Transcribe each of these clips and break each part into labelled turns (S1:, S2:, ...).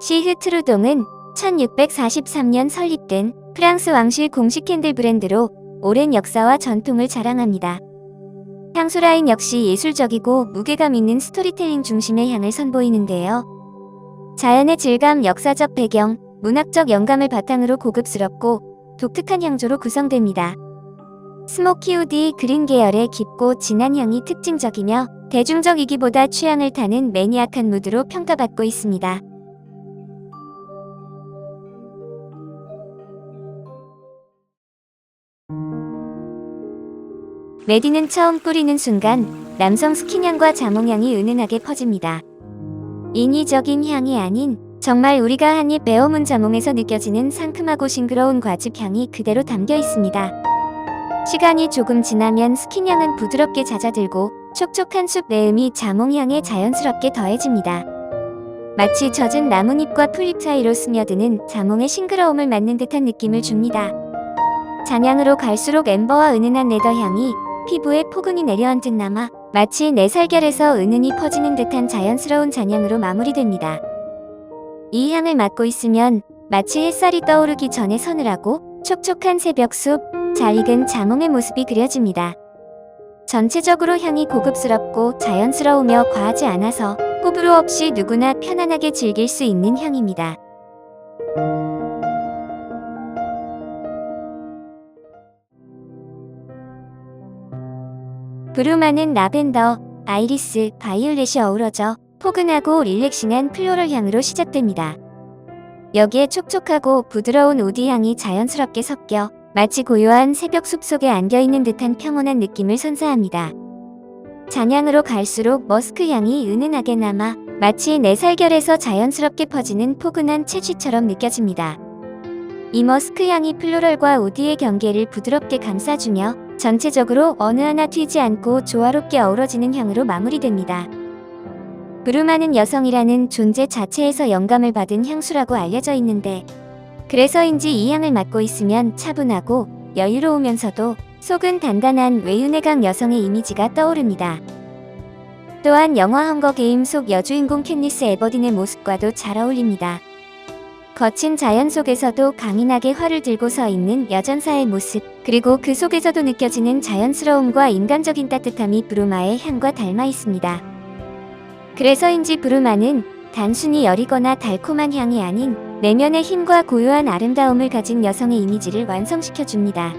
S1: 시흐 트루동은 1643년 설립된 프랑스 왕실 공식 캔들 브랜드로 오랜 역사와 전통을 자랑합니다. 향수 라인 역시 예술적이고 무게감 있는 스토리텔링 중심의 향을 선보이는데요. 자연의 질감, 역사적 배경, 문학적 영감을 바탕으로 고급스럽고 독특한 향조로 구성됩니다. 스모키 우디 그린 계열의 깊고 진한 향이 특징적이며 대중적 이기보다 취향을 타는 매니악한 무드로 평가받고 있습니다. 메디는 처음 뿌리는 순간 남성 스킨향과 자몽향이 은은하게 퍼집니다. 인위적인 향이 아닌 정말 우리가 한입 베어문 자몽에서 느껴지는 상큼하고 싱그러운 과즙 향이 그대로 담겨 있습니다. 시간이 조금 지나면 스킨향은 부드럽게 잦아들고 촉촉한 숲 내음이 자몽향에 자연스럽게 더해집니다. 마치 젖은 나뭇잎과 풀잎 사이로 스며드는 자몽의 싱그러움을 맡는 듯한 느낌을 줍니다. 잔향으로 갈수록 엠버와 은은한 레더 향이 피부에 포근히 내려앉은 남아 마치 내 살결에서 은은히 퍼지는 듯한 자연스러운 잔향으로 마무리됩니다. 이 향을 맡고 있으면 마치 햇살이 떠오르기 전에 서늘하고 촉촉한 새벽숲, 잘 익은 자몽의 모습이 그려집니다. 전체적으로 향이 고급스럽고 자연스러우며 과하지 않아서 호불호 없이 누구나 편안하게 즐길 수 있는 향입니다. 브루마는 라벤더, 아이리스, 바이올렛이 어우러져 포근하고 릴렉싱한 플로럴 향으로 시작됩니다. 여기에 촉촉하고 부드러운 우디 향이 자연스럽게 섞여 마치 고요한 새벽 숲속에 안겨있는 듯한 평온한 느낌을 선사합니다. 잔향으로 갈수록 머스크 향이 은은하게 남아 마치 내 살결에서 자연스럽게 퍼지는 포근한 채취처럼 느껴집니다. 이 머스크 향이 플로럴과 우디의 경계를 부드럽게 감싸주며 전체적으로 어느 하나 튀지 않고 조화롭게 어우러지는 향으로 마무리됩니다. 브루마는 여성이라는 존재 자체에서 영감을 받은 향수라고 알려져 있는데 그래서인지 이 향을 맡고 있으면 차분하고 여유로우면서도 속은 단단한 외윤회강 여성의 이미지가 떠오릅니다. 또한 영화 헝거 게임 속 여주인공 캔니스 에버딘의 모습과도 잘 어울립니다. 거친 자연 속에서도 강인하게 활을 들고 서 있는 여전사의 모습, 그리고 그 속에서도 느껴지는 자연스러움과 인간적인 따뜻함이 브루마의 향과 닮아 있습니다. 그래서인지 브루마는 단순히 여리거나 달콤한 향이 아닌 내면의 힘과 고요한 아름다움을 가진 여성의 이미지를 완성시켜 줍니다.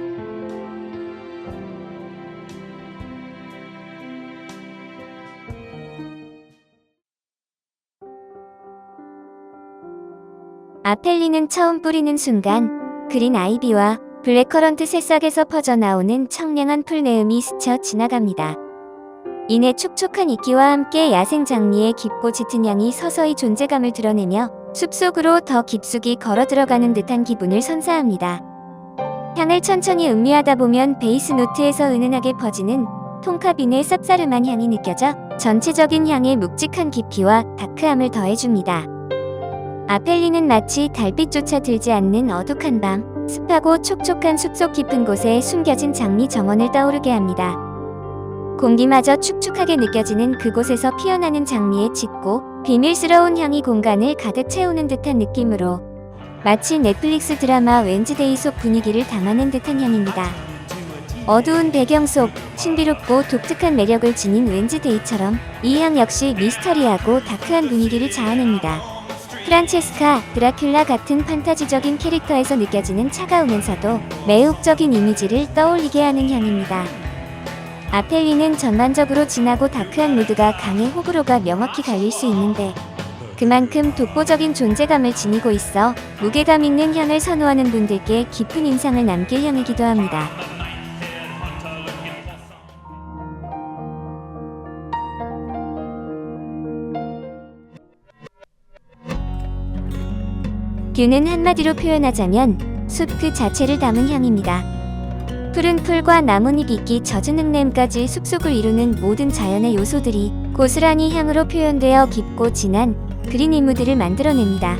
S1: 아펠리는 처음 뿌리는 순간 그린 아이비와 블랙커런트 새싹에서 퍼져나오는 청량한 풀내음이 스쳐 지나갑니다. 이내 촉촉한 이끼와 함께 야생 장미의 깊고 짙은 향이 서서히 존재감을 드러내며 숲속으로 더 깊숙이 걸어 들어가는 듯한 기분을 선사합니다. 향을 천천히 음미하다 보면 베이스 노트에서 은은하게 퍼지는 통카빈의 쌉싸름한 향이 느껴져 전체적인 향의 묵직한 깊이와 다크함을 더해줍니다. 아펠리는 마치 달빛조차 들지 않는 어둑한 밤, 습하고 촉촉한 숲속 깊은 곳에 숨겨진 장미 정원을 떠오르게 합니다. 공기마저 축축하게 느껴지는 그곳에서 피어나는 장미의 짙고 비밀스러운 향이 공간을 가득 채우는 듯한 느낌으로 마치 넷플릭스 드라마 웬즈데이 속 분위기를 담아낸 듯한 향입니다. 어두운 배경 속 신비롭고 독특한 매력을 지닌 웬즈데이처럼 이 향 역시 미스터리하고 다크한 분위기를 자아냅니다. 프란체스카, 드라큘라 같은 판타지적인 캐릭터에서 느껴지는 차가우면서도 매혹적인 이미지를 떠올리게 하는 향입니다. 아펠리는 전반적으로 진하고 다크한 무드가 강해 호불호가 명확히 갈릴 수 있는데 그만큼 독보적인 존재감을 지니고 있어 무게감 있는 향을 선호하는 분들께 깊은 인상을 남길 향이기도 합니다. 뷰는 한마디로 표현하자면 숲 그 자체를 담은 향입니다. 푸른 풀과 나뭇잎 잎기 젖은 흙냄까지 숲속을 이루는 모든 자연의 요소들이 고스란히 향으로 표현되어 깊고 진한 그린 이무드를 만들어냅니다.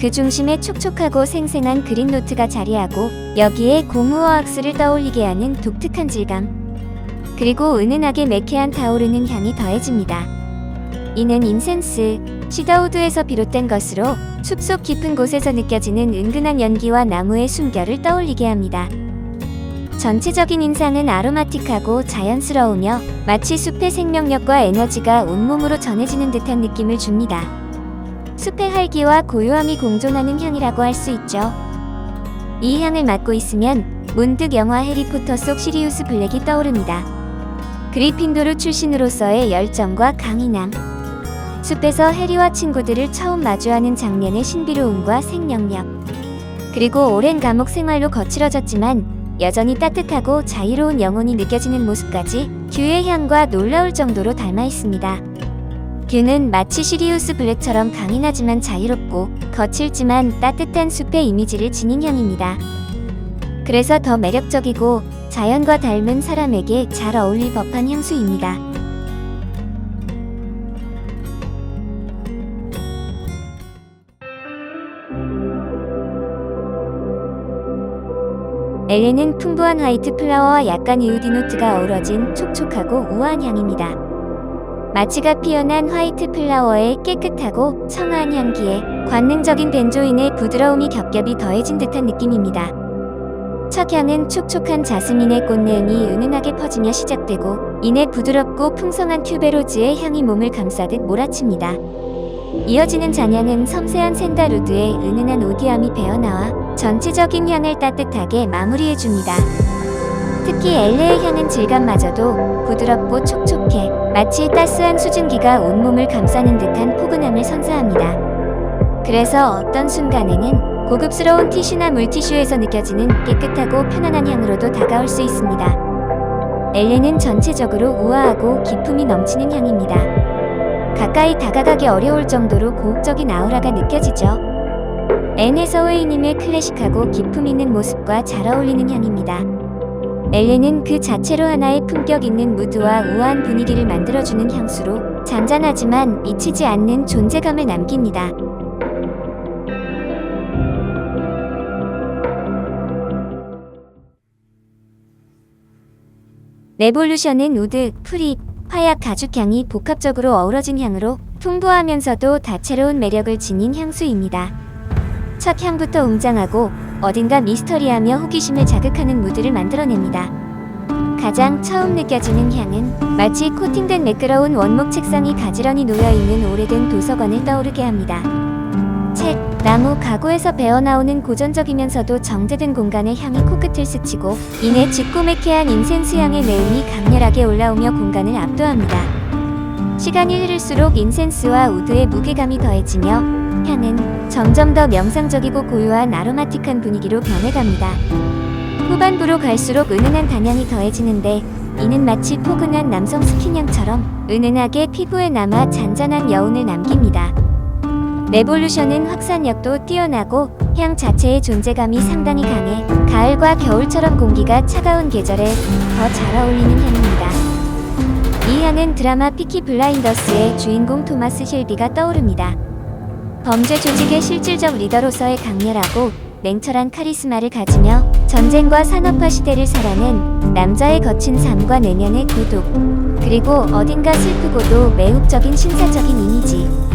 S1: 그 중심에 촉촉하고 생생한 그린 노트가 자리하고 여기에 고무어 악스를 떠올리게 하는 독특한 질감 그리고 은은하게 매캐한 타오르는 향이 더해집니다. 이는 인센스, 시더우드에서 비롯된 것으로 숲속 깊은 곳에서 느껴지는 은근한 연기와 나무의 숨결을 떠올리게 합니다. 전체적인 인상은 아로마틱하고 자연스러우며 마치 숲의 생명력과 에너지가 온몸으로 전해지는 듯한 느낌을 줍니다. 숲의 활기와 고요함이 공존하는 향이라고 할 수 있죠. 이 향을 맡고 있으면 문득 영화 해리포터 속 시리우스 블랙이 떠오릅니다. 그리핀도르 출신으로서의 열정과 강인함. 숲에서 해리와 친구들을 처음 마주하는 장면의 신비로움과 생명력. 그리고 오랜 감옥 생활로 거칠어졌지만 여전히 따뜻하고 자유로운 영혼이 느껴지는 모습까지 듀의 향과 놀라울 정도로 닮아 있습니다. 듀는 마치 시리우스 블랙처럼 강인하지만 자유롭고 거칠지만 따뜻한 숲의 이미지를 지닌 향입니다. 그래서 더 매력적이고 자연과 닮은 사람에게 잘 어울릴 법한 향수입니다. 엘레는 풍부한 화이트 플라워와 약간 이우디 노트가 어우러진 촉촉하고 우아한 향입니다. 마치가 피어난 화이트 플라워의 깨끗하고 청아한 향기에 관능적인 벤조인의 부드러움이 겹겹이 더해진 듯한 느낌입니다. 첫 향은 촉촉한 자스민의 꽃내음이 은은하게 퍼지며 시작되고 이내 부드럽고 풍성한 튜베로즈의 향이 몸을 감싸듯 몰아칩니다. 이어지는 잔향은 섬세한 샌다루드의 은은한 오디함이 배어나와 전체적인 향을 따뜻하게 마무리해줍니다. 특히 엘레의 향은 질감마저도 부드럽고 촉촉해 마치 따스한 수증기가 온몸을 감싸는 듯한 포근함을 선사합니다. 그래서 어떤 순간에는 고급스러운 티슈나 물티슈에서 느껴지는 깨끗하고 편안한 향으로도 다가올 수 있습니다. 엘레는 전체적으로 우아하고 기품이 넘치는 향입니다. 가까이 다가가기 어려울 정도로 고혹적인 아우라가 느껴지죠. 앤 해서웨이님의 클래식하고 기품 있는 모습과 잘 어울리는 향입니다. 엘레는 그 자체로 하나의 품격 있는 무드와 우아한 분위기를 만들어주는 향수로 잔잔하지만 미치지 않는 존재감을 남깁니다. 레볼루션은 우드, 프립, 화약 가죽 향이 복합적으로 어우러진 향으로 풍부하면서도 다채로운 매력을 지닌 향수입니다. 첫 향부터 웅장하고 어딘가 미스터리하며 호기심을 자극하는 무드를 만들어냅니다. 가장 처음 느껴지는 향은 마치 코팅된 매끄러운 원목 책상이 가지런히 놓여있는 오래된 도서관을 떠오르게 합니다. 책, 나무, 가구에서 배어나오는 고전적이면서도 정제된 공간의 향이 코끝을 스치고 이내 짙고매캐한 인센스 향의 내음이 강렬하게 올라오며 공간을 압도합니다. 시간이 흐를수록 인센스와 우드의 무게감이 더해지며 향은 점점 더 명상적이고 고요한 아로마틱한 분위기로 변해갑니다. 후반부로 갈수록 은은한 단향이 더해지는데 이는 마치 포근한 남성 스킨향처럼 은은하게 피부에 남아 잔잔한 여운을 남깁니다. 레볼루션은 확산력도 뛰어나고 향 자체의 존재감이 상당히 강해 가을과 겨울처럼 공기가 차가운 계절에 더 잘 어울리는 향입니다. 이 향은 드라마 피키 블라인더스의 주인공 토마스 힐비가 떠오릅니다. 범죄 조직의 실질적 리더로서의 강렬하고 냉철한 카리스마를 가지며 전쟁과 산업화 시대를 살아낸 남자의 거친 삶과 내면의 고독 그리고 어딘가 슬프고도 매혹적인 신사적인 이미지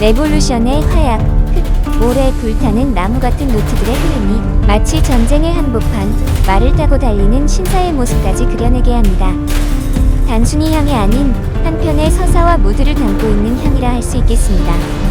S1: 레볼루션의 화약, 흙, 모래 불타는 나무 같은 노트들의 흐름이 마치 전쟁의 한복판, 말을 타고 달리는 신사의 모습까지 그려내게 합니다. 단순히 향이 아닌 한편의 서사와 무드를 담고 있는 향이라 할 수 있겠습니다.